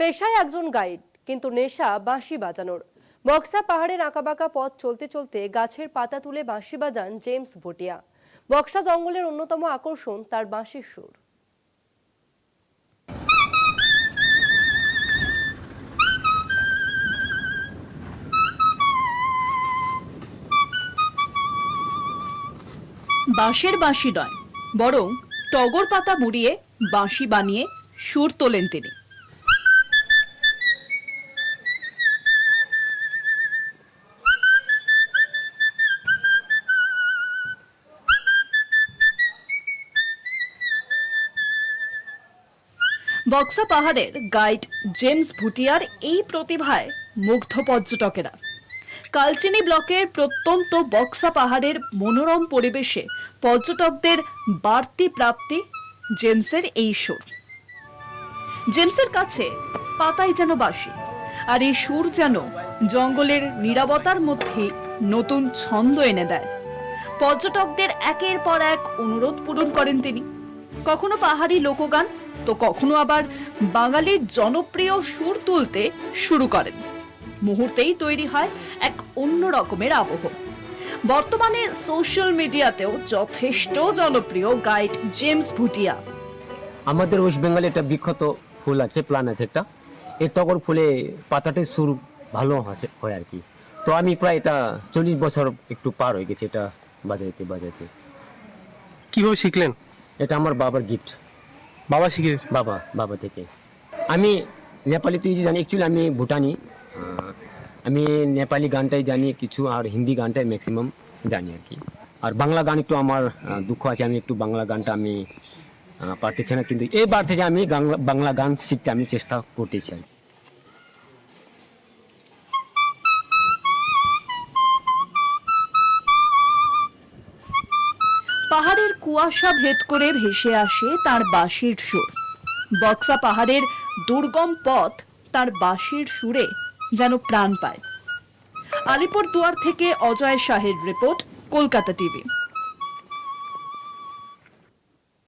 পেশায় একজন গাইড, কিন্তু নেশা বাঁশি বাজানোর। বক্সা পাহাড়ের আঁকাবাঁকা পথ চলতে চলতে গাছের পাতা তুলে বাঁশি বাজান জেমস ভুটিয়া। বক্সা জঙ্গলের অন্যতম আকর্ষণ তার বাঁশির সুর। বাঁশের বাঁশি নয়, বরং টগর পাতা মুড়িয়ে বাঁশি বানিয়ে সুর তোলেন তিনি। বক্সা পাহাড়ের গাইড জেমস ভুটিয়ার এই প্রতিভায় মুগ্ধ পর্যটকেরা। কালচিনি ব্লকের প্রত্যন্ত বক্সা পাহাড়ের মনোরম পরিবেশে পর্যটকদের বাড়তি প্রাপ্তি জেমসের এই সুর। জেমসের কাছে পাতাই যেন বাসি আর এই সুর যেন জঙ্গলের নিরাপত্তার মধ্যে নতুন ছন্দ এনে দেয়। পর্যটকদের একের পর এক অনুরোধ পূরণ করেন তিনি। কখনো পাহাড়ি লোকগান তো কখনো আবার বাঙালির জনপ্রিয় সুর তুলতে শুরু করেন। মুহূর্তেই তৈরি হয় এক অন্য রকমের আবহ। বর্তমানে সোশ্যাল মিডিয়াতেও যথেষ্ট জনপ্রিয় গাইড জেমস ভুটিয়া। আমাদের ওয়েস্ট বেঙ্গলে একটা বিখ্যাত ফুল আছে প্লান আছে একটা। এই টগর ফুলে পাতাতে সুর ভালো হয় আর কি। তো আমি প্রায় এটা চল্লিশ বছর একটু পার হয়ে গেছে এটা বাজাইতে বাজাইতে। কীভাবে শিখলেন? এটা আমার বাবার গিফট বাবা শিখিয়েছে? বাবা বাবা থেকে। আমি নেপালি তুই জানি অ্যাকচুয়ালি আমি ভুটানি। আমি নেপালি গানটাই জানি কিছু আর হিন্দি গানটাই ম্যাক্সিমাম জানি আর কি। আর বাংলা গান একটু আমার দুঃখ আছে আমি একটু বাংলা গানটা আমি পারতেছি না কিন্তু এবার থেকে আমি বাংলা বাংলা গান শিখতে আমি চেষ্টা করতেছি আর কি। পাহাড়ের কুয়াশা ভেদ করে ভেসে আসে তার বাঁশির সুর। বক্সা পাহাড়ের দুর্গম পথ তার বাঁশির সুরে যেন প্রাণ পায়। আলিপুর দুয়ার থেকে অজয় শাহের রিপোর্ট, কলকাতা টিভি।